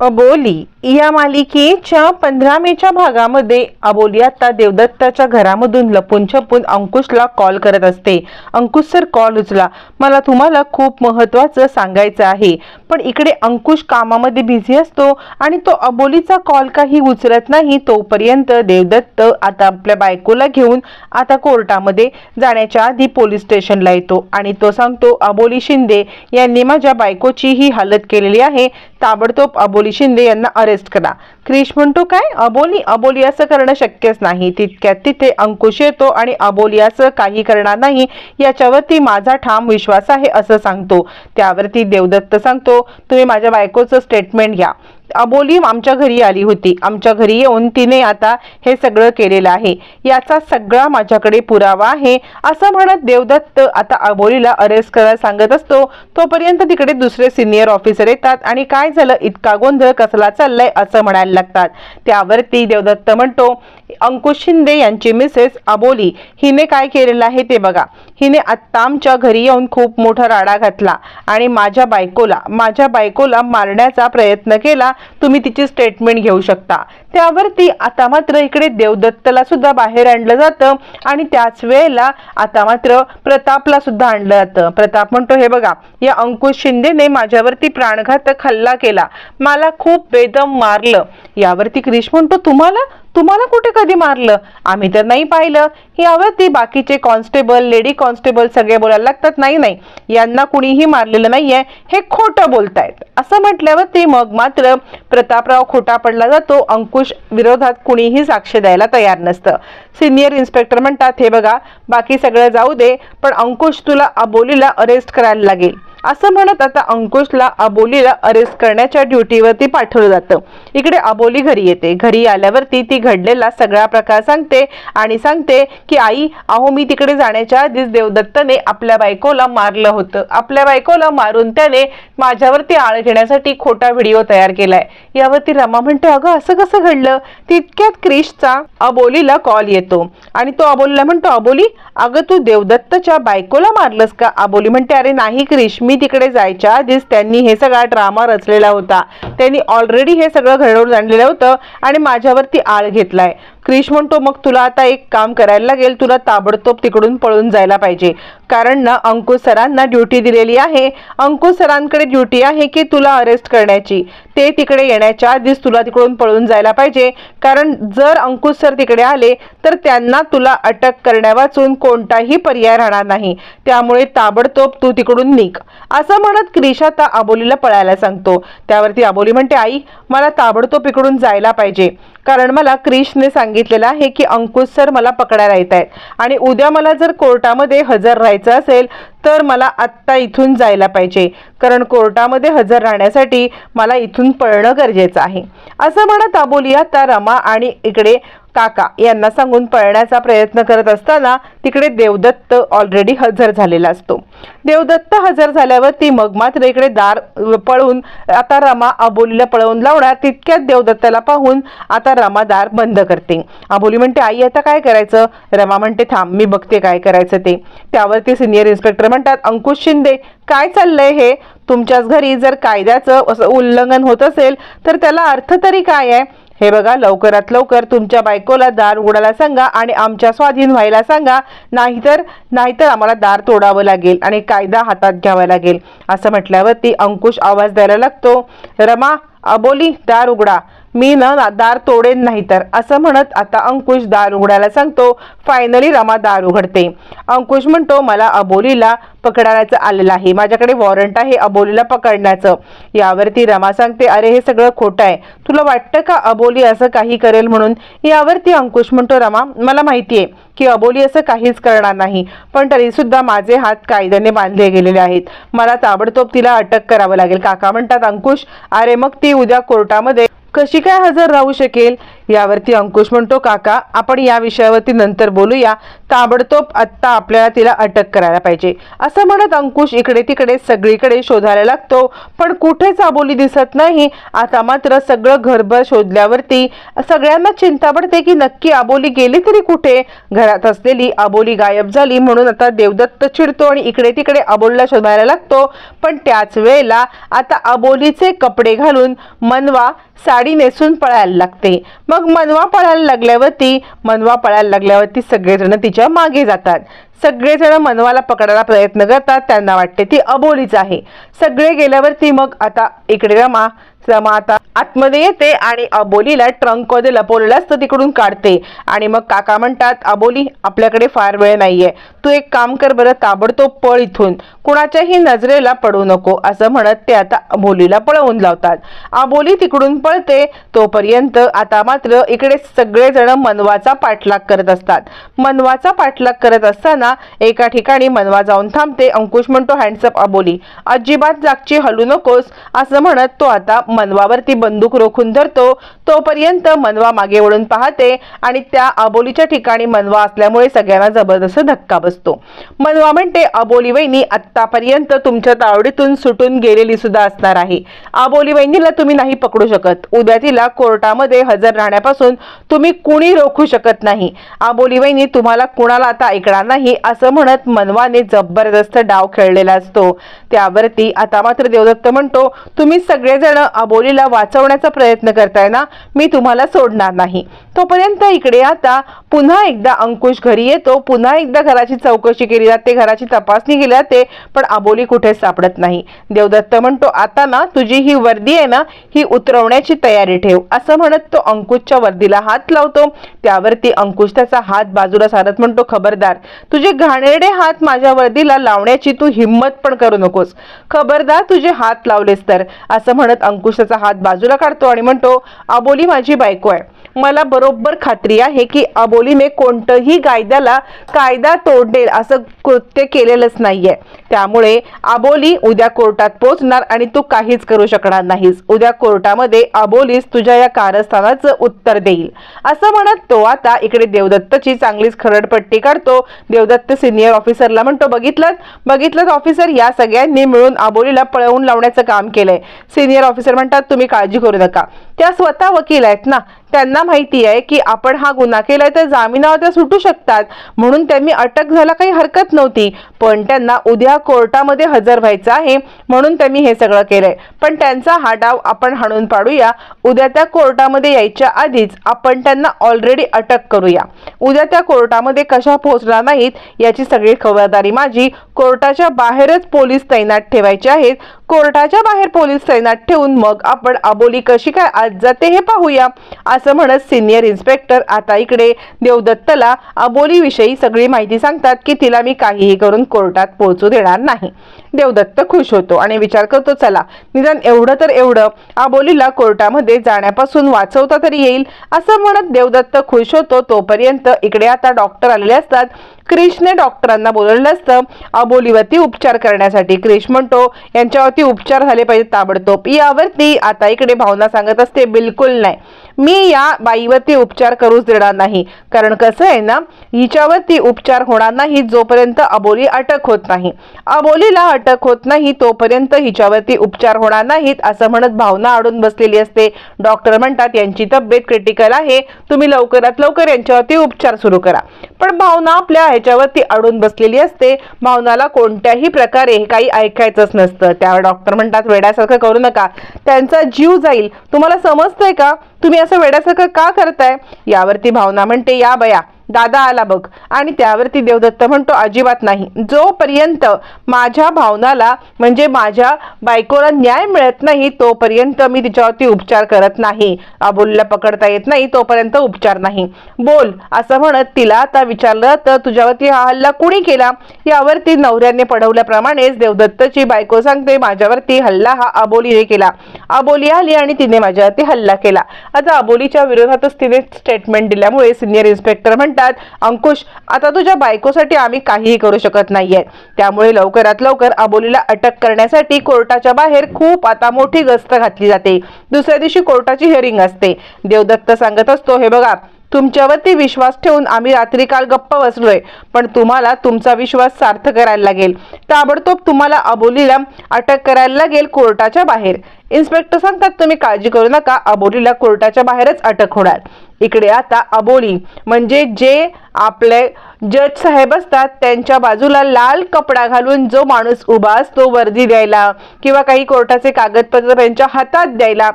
अबोली या मालिकेच्या पंधरा मेच्या भागामध्ये अबोली आता देवदत्ताच्या घरामधून लपून छपून अंकुशला कॉल करत असते. अंकुश सर कॉल उचला. मला तुम्हाला खूप महत्वाचं सांगायचं आहे. पण इकडे अंकुश कामामध्ये बिझी असतो आणि तो अबोलीचा कॉल काही उचलत नाही तोपर्यंत देवदत्त आता आपल्या बायकोला घेऊन आता कोर्टामध्ये जाण्याच्या आधी पोलीस स्टेशनला येतो. आणि तो सांगतो अबोली शिंदे यांनी माझ्या बायकोची ही हालत केलेली आहे. ताबडतोब अबोली शिंदे यांना अरेस्ट करा. क्रिश म्हणतो काय अबोली अबोली असं करणं शक्यच नाही. तितक्यात तिथे अंकुश येतो आणि अबोली असं काही करणार नाही. याच्यावरती माझा ठाम विश्वास आहे असं सांगतो. त्यावरती देवदत्त सांगतो तुम्ही माझ्या बायकोचं स्टेटमेंट घ्या. अबोली आमच्या घरी आली होती. आमच्या घरी येऊन तिने आता हे सगळं केलेलं आहे. याचा सगळा माझ्याकडे पुरावा आहे. असं म्हणत देवदत्त आता अबोलीला अरेस्ट करायला सांगत असतो. तोपर्यंत तिकडे दुसरे सिनियर ऑफिसर येतात आणि काय झालं? इतका गोंधळ कसला चाललाय? असं म्हणायला लागतात. त्यावरती देवदत्त म्हणतो अंकुश शिंदे यांची मिसेस अबोली हिने काय केलेलं आहे ते बघा. हिने आत्ता आमच्या घरी येऊन खूप मोठा राडा घातला आणि माझ्या बायकोला माझ्या बायकोला मारण्याचा प्रयत्न केला तुम्ही तिची स्टेटमेंट घेऊ शकता. त्यावरती आता मात्र इकडे देवदत्तला सुद्धा बाहेर आणलं जातं आणि त्याच वेळेला आता मात्र प्रतापला सुद्धा आणलं जातं. प्रताप म्हणतो हे बघा या अंकुश शिंदेने माझ्यावरती प्राणघातक हल्ला केला. मला खूप बेदम मारलं. यावरती क्रिश म्हणतो तुम्हाला? तुम्हाला कुठे कधी मारलं? आम्ही तर नाही पाहिलं. यावरती बाकीचे कॉन्स्टेबल लेडी कॉन्स्टेबल सगळे बोलायला लागतात नाही नाही यांना कुणीही मारलेलं नाहीये हे खोटं बोलतायत. असं म्हटल्यावरती मग मात्र प्रतापराव खोटा पडला जातो अंकुश विरोधात कुणीही साक्ष द्यायला तयार नसतं. सिनियर इन्स्पेक्टर म्हणतात हे बघा बाकी सगळं जाऊ दे पण अंकुश तुला अबोलीला अरेस्ट करायला लागेल. असं म्हणत आता अंकुशला अबोलीला अरेस्ट करण्याच्या ड्युटीवरती पाठवलं जातं. इकडे अबोली घरी येते. घरी आल्यावरती ती घडलेला सगळा प्रकार सांगते आणि सांगते की आई अहो मी तिकडे जाण्याच्या आधीच देवदत्तने आपल्या बायकोला मारलं होतं. आपल्या बायकोला मारून त्याने माझ्यावरती आळ घेण्यासाठी खोटा व्हिडिओ तयार केलाय. यावरती रमा म्हणते अगं असं कसं घडलं? तितक्यात क्रिशचा अबोलीला कॉल येतो. आणि तो अबोलीला म्हणतो अबोली अगं तू देवदत्तच्या बायकोला मारलंस का? अबोली म्हणते अरे नाही क्रिश मी तिकडे जायच्या आधीच त्यांनी हे सगळा ड्रामा रचलेला होता. त्यांनी ऑलरेडी हे सगळं घडवून आणलेलं होतं आणि माझ्यावरती आळ घेतलाय. क्रिश म्हणतो मग तुला आता एक काम करायला लागेल. तुला ताबडतोब तिकडून पळून जायला पाहिजे. कारण ना अंकुश सरांना ड्युटी दिलेली आहे. अंकुश सरांकडे ड्युटी आहे की तुला अरेस्ट करण्याची. ते तिकडे येण्याच्या आधीच तुला तिकडून पळून जायला पाहिजे. कारण जर अंकुश सर तिकडे आले तर त्यांना तुला अटक करण्यावाचून कोणताही पर्याय राहणार नाही. त्यामुळे ताबडतोब तू तिकडून निघ. असं म्हणत क्रिश आता अबोलीला पळायला सांगतो. त्यावरती अबोली म्हणते आई मला ताबडतोब इकडून जायला पाहिजे. कारण मला क्रिशने सांगितलेलं आहे की अंकुश सर मला पकडायला येत आहेत आणि उद्या मला जर कोर्टामध्ये हजर राहायचं असेल तर मला आत्ता इथून जायला पाहिजे. कारण कोर्टामध्ये हजर राहण्यासाठी मला इथून पळणं गरजेचं आहे. असं म्हणत अबोली आता रमा आणि इकडे काका यांना सांगून पळण्याचा प्रयत्न करत असताना तिकडे देवदत्त ऑलरेडी हजर झालेला असतो. देवदत्त हजर झाल्यावर ती मग मात्र इकडे दार पळून आता रमा अबोलीला पळवून लावणार तितक्यात देवदत्ताला पाहून आता रमा दार बंद करते. अबोली म्हणते आई आता काय करायचं? रमा म्हणते थांब मी बघते काय करायचं ते. त्यावरती सिनियर इन्स्पेक्टर म्हणतात अंकुश शिंदे काय चाललंय हे? तुमच्याच घरी जर कायद्याचं असं उल्लंघन होत असेल तर त्याला अर्थ तरी काय आहे? हे बघा लवकरात लवकर तुमच्या बायकोला दार उघडायला सांगा आणि आमच्या स्वाधीन व्हायला सांगा. नाहीतर नाहीतर आम्हाला दार तोडावं लागेल आणि कायदा हातात घ्यावा लागेल. असं म्हटल्यावरती अंकुश आवाज द्यायला लागतो रमा अबोली दार उघडा. मी ना दार तोडेन नाही तर. असं म्हणत आता अंकुश दार उघडायला सांगतो फायनली रमा दार उघडते. अंकुश म्हणतो मला अबोलीला पकडायचं आलेलं आहे. माझ्याकडे वॉरंट आहे अबोलीला पकडण्याचं. यावरती रमा सांगते अरे हे सगळं खोटं आहे. तुला वाटतं का अबोली असं काही करेल म्हणून? यावरती अंकुश म्हणतो रमा मला माहिती आहे की अबोली असं काहीच करणार नाही पण तरीसुद्धा माझे हात कायद्याने बांधले गेलेले आहेत. मला ताबडतोब तिला अटक करावं लागेल. काका म्हणतात अंकुश अरे मग ती उद्या कोर्टामध्ये कशी काय हजर राहू शकेल? यावरती अंकुश म्हणतो काका आपण या विषयावरती नंतर बोलूया. ताबडतोब आत्ता आपल्याला तिला अटक करायला पाहिजे. असं म्हणत अंकुश इकडे तिकडे सगळीकडे शोधायला लागतो. पण कुठेच आबोली दिसत नाही आता मात्र सगळं घरभर शोधल्यावरती सगळ्यांना चिंता पडते की नक्की आबोली गेली तरी कुठे? घरात असलेली आबोली गायब झाली म्हणून आता देवदत्त चिडतो आणि इकडे तिकडे आबोलीला शोधायला लागतो. पण त्याच वेळेला आता आबोलीचे कपडे घालून मनवा साडी नेसून पळायला लागते. मग मनवा पळायला लागल्यावरती मनवा पळायला लागल्यावरती सगळेजण तिच्यामागे जातात. सगळेजण मनवाला पकडायला प्रयत्न करतात. त्यांना वाटते ती अबोलीच आहे. सगळे गेल्यावरती मग आता इकडे रमा रमा आता आतमध्ये येते आणि अबोलीला ट्रंकमध्ये लपवलेलं असतं तिकडून काढते. आणि मग काका म्हणतात अबोली आपल्याकडे फार वेळ नाहीये. तू एक काम कर बरं ताबडतोब पळ इथून. कुणाच्याही नजरेला पडू नको असं म्हणत ते आता अबोलीला पळवून लावतात. अबोली तिकडून पळते तोपर्यंत आता मात्र इकडे सगळेजण मनवाचा पाठलाग करत असतात. मनवाचा पाठलाग करत असताना एका ठिकाणी मनवा जाऊन थांबते. अंकुश म्हणतो हँडसअप अबोली. अजिबात जागची हलू नकोस. असं म्हणत तो आता मनवावरती बंदूक रोखून धरतो. तोपर्यंत मनवा मागे वळून पाहते आणि त्या अबोलीच्या ठिकाणी मनवा असल्यामुळे सगळ्यांना जबरदस्त धक्का बसतो. मनवा म्हणते अबोली वहिनी आतापर्यंत तुमच्या तावडीतून सुटून गेलेली सुद्धा असणार आहे. अबोली वहिनीला तुम्ही नाही पकडू शकत. उद्या तिला कोर्टामध्ये हजर राहण्यापासून तुम्ही कुणी रोखू शकत नाही. अबोली वहिनी तुम्हाला कुणाला आता ऐकणार नाही. असं म्हणत मनवाने जबरदस्त डाव खेळलेला असतो. त्यावरती आता मात्र देवदत्त म्हणतो तुम्ही सगळेजण अबोलीला वाचवण्याचा प्रयत्न करताय ना? मी तुम्हाला सोडणार नाही. तोपर्यंत इकडे आता पुन्हा एकदा अंकुश घरी येतो. पुन्हा एकदा घराची चौकशी केली जाते. घराची तपासणी केली जाते पण अबोली कुठे सापडत नाही. देवदत्त म्हणतो आता ना तुझी ही वर्दी आहे ना ही उतरवण्याची तयारी ठेव. असं म्हणत तो अंकुशच्या वर्दीला हात लावतो. त्यावरती अंकुश त्याचा हात बाजूला सारत म्हणतो खबरदार तुझी घाणेरडे हात माझ्या वर्दीला लावण्याची तू हिंमत पण करू नकोस. खबरदार तुझे हात लावलेस तर असं म्हणत अंकुशाचा हात बाजूला काढतो आणि म्हणतो अबोली माझी बायको आहे. मला बरोबर खात्री आहे की अबोली मे कोणतंही कायद्याला कायदा तोडेल असं कृत्य केलेलंच नाहीये. त्यामुळे अबोली उद्या कोर्टात पोहोचणार आणि तू काहीच करू शकणार नाहीस. उद्या कोर्टामध्ये अबोलीस तुझ्या या कारस्थानाचं उत्तर देईल. असं म्हणत तो आता इकडे देवदत्तची चांगलीच खरडपट्टी काढतो. देवदत्त सिनियर ऑफिसरला म्हणतो बघितलं बघितलं ऑफिसर या सगळ्यांनी मिळून आबोलीला पळवून लावण्याचं काम केलंय. सिनियर ऑफिसर म्हणतात तुम्ही काळजी करू नका. त्या स्वतः वकील आहेत ना त्यांना माहिती आहे की आपण हा गुन्हा केलाय तर जामिनावर त्या सुटू शकतात. म्हणून त्यांनी अटक झाला काही हरकत नव्हती. पण त्यांना उद्या कोर्टामध्ये हजर व्हायचं आहे म्हणून त्यांनी हे सगळं केलंय. पण त्यांचा हा डाव आपण हाणून पाडूया. उद्या त्या कोर्टामध्ये यायच्या आधीच आपण त्यांना ऑलरेडी अटक करूया. उद्या त्या कोर्टामध्ये कशा पोहोचणार नाहीत याची सगळी खबरदारी माझी कोर्टाच्या बाहेरच पोलीस तैनात ठेवायचे आहेत. कोर्टाच्या बाहेर पोलीस तैनात ठेवून मग आपण अबोली कशी काय आज जाते हे पाहूया. असं म्हणत सिनियर इन्स्पेक्टर आता इकडे देवदत्तला अबोलीविषयी सगळी माहिती सांगतात की तिला मी काहीही करून कोर्टात पोहोचू देणार नाही. देवदत्त खुश होतो आणि विचार करतो चला निदान एवढं तर एवढं. अबोलीला कोर्टामध्ये जाण्यापासून वाचवता तरी येईल. असं म्हणत देवदत्त खुश होतो. तोपर्यंत इकडे आता डॉक्टर आलेले असतात. क्रिशने डॉक्टरांना बोलवलं असतं. बोलीवरती उपचार करण्यासाठी. क्रिश म्हणतो यांच्यावरती उपचार झाले पाहिजे ताबडतोब. यावरती आता इकडे भावना सांगत असते बिलकुल नाही. मी या बाईवरती उपचार करूच देणार नाही. कारण कसं आहे ना हिच्यावरती उपचार होणार नाही जोपर्यंत अबोली अटक होत नाही. अबोलीला अटक होत नाही तोपर्यंत हिच्यावरती उपचार होणार नाहीत असं म्हणत भावना अडून बसलेली असते. डॉक्टर म्हणतात यांची तब्येत क्रिटिकल आहे. तुम्ही लवकरात लवकर यांच्यावरती उपचार सुरू करा. पण भावना आपल्या ह्याच्यावरती अडून बसलेली असते. भावना भावनाला कोणत्याही प्रकारे काही ऐकायचंच नसतं. त्यावर डॉक्टर म्हणतात वेड्यासारखं करू नका. त्यांचा जीव जाईल. तुम्हाला समजतंय का? तुम्ही असं वेड्यासारखं का करताय? यावरती भावना म्हणते या बया दादा आला बघ. आणि त्यावरती देवदत्त म्हणतो अजिबात नाही. जोपर्यंत माझ्या भावनाला म्हणजे माझ्या बायकोला न्याय मिळत नाही तोपर्यंत मी तिच्यावरती उपचार करत नाही. अबोलीला पकडता येत नाही तोपर्यंत उपचार नाही. बोल असं म्हणत तिला आता विचारलं तर तुझ्यावरती हा हल्ला कुणी केला? यावरती नवऱ्याने पडवल्याप्रमाणेच देवदत्तची बायको सांगते माझ्यावरती हल्ला हा अबोलीने केला. अबोली आली आणि तिने माझ्यावरती हल्ला केला. आता अबोलीच्या विरोधातच तिने स्टेटमेंट दिल्यामुळे सिनियर इन्स्पेक्टर म्हणतात म्हणतात अंकुश आता तुझ्या बायकोसाठी आम्ही काहीही करू शकत नाहीये. त्यामुळे लवकरात लवकर अबोलीला अटक करण्यासाठी कोर्टाच्या बाहेर खूप आता मोठी गस्त घातली जाते. दुसऱ्या दिवशी कोर्टाची हिअरिंग असते. देवदत्त सांगत असतो हे बघा तुमच्यावरती विश्वास ठेवून आम्ही रात्री काल गप्प बसलोय पण तुम्हाला तुमचा विश्वास सार्थ करायला लागेल. ताबडतोब तुम्हाला अबोलीला अटक करायला लागेल कोर्टाच्या बाहेर. इन्स्पेक्टर सांगतात तुम्ही काळजी करू नका अबोलीला कोर्टाच्या बाहेरच अटक होणार. इकडे आता अबोली म्हणजे जे आपले जज साहेब असतात त्यांच्या बाजूला लाल कपडा घालून जो माणूस उभा असतो वर्दी द्यायला किंवा काही कोर्टाचे कागदपत्र त्यांच्या हातात द्यायला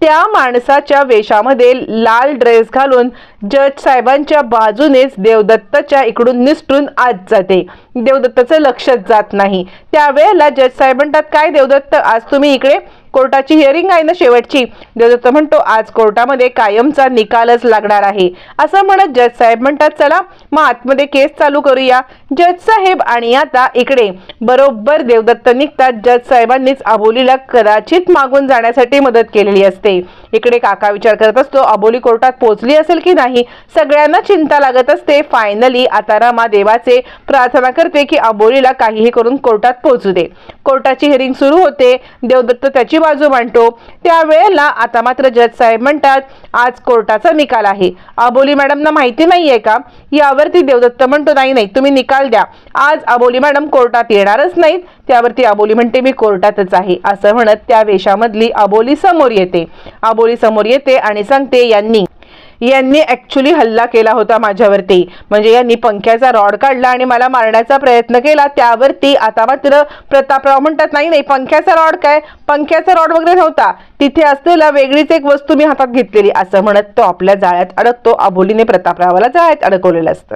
त्या माणसाच्या वेशामध्ये लाल ड्रेस घालून जज साहेबांच्या बाजूनेच देवदत्तच्या इकडून निसटून आत जाते. देवदत्ताचं लक्षच जात नाही. त्यावेळेला जज साहेब म्हणतात काय देवदत्त आज तुम्ही इकडे कोर्टाची हिअरिंग आहे ना शेवटची? देवदत्त म्हणतो आज कोर्टामध्ये कायमचा निकालच लागणार आहे. असं म्हणत जज साहेब म्हणतात चला मग आतमध्ये केस चालू करूया. जज साहेब आणि आता इकडे. बरोबर देवदत्त निघतात जज साहेबांनीच अबोलीला कदाचित मागून जाण्यासाठी मदत केलेली असते. इकडे काका विचार करत असतो अबोली कोर्टात पोहोचली असेल की नाही? सगळ्यांना चिंता लागत असते. फायनली आता रमा देवाचे प्रार्थना करते की अबोलीला काहीही करून कोर्टात पोहोचू दे. कोर्टाची हिअरिंग सुरू होते. देवदत्त त्याची बाजू मांडतो. त्यावेळेला आता मात्र जज साहेब म्हणतात आज कोर्टाचा निकाल आहे. अबोली मॅडमना माहिती नाही आहे का? यावरती देवदत्त म्हणतो नाही नाही तुम्ही निकाल द्या. आज अबोली मॅडम कोर्टात येणारच नाहीत. त्यावरती अबोली म्हणते मी कोर्टातच आहे. असं म्हणत त्या वेशामधली अबोली समोर येते. अबोली समोर येते आणि सांगते यांनी यांनी ॲक्च्युली हल्ला केला होता माझ्यावरती. म्हणजे यांनी पंख्याचा रॉड काढला आणि मला मारण्याचा प्रयत्न केला. त्यावरती आता मात्र प्रतापराव म्हणतात नाही नाही पंख्याचा रॉड काय? पंख्याचा रॉड वगैरे नव्हता. तिथे असलेला वेगळीच एक वस्तू मी हातात घेतलेली असं म्हणत तो आपल्या जाळ्यात अडकतो. अबोलीने प्रतापरावाला जाळ्यात अडकवलेलं असतं.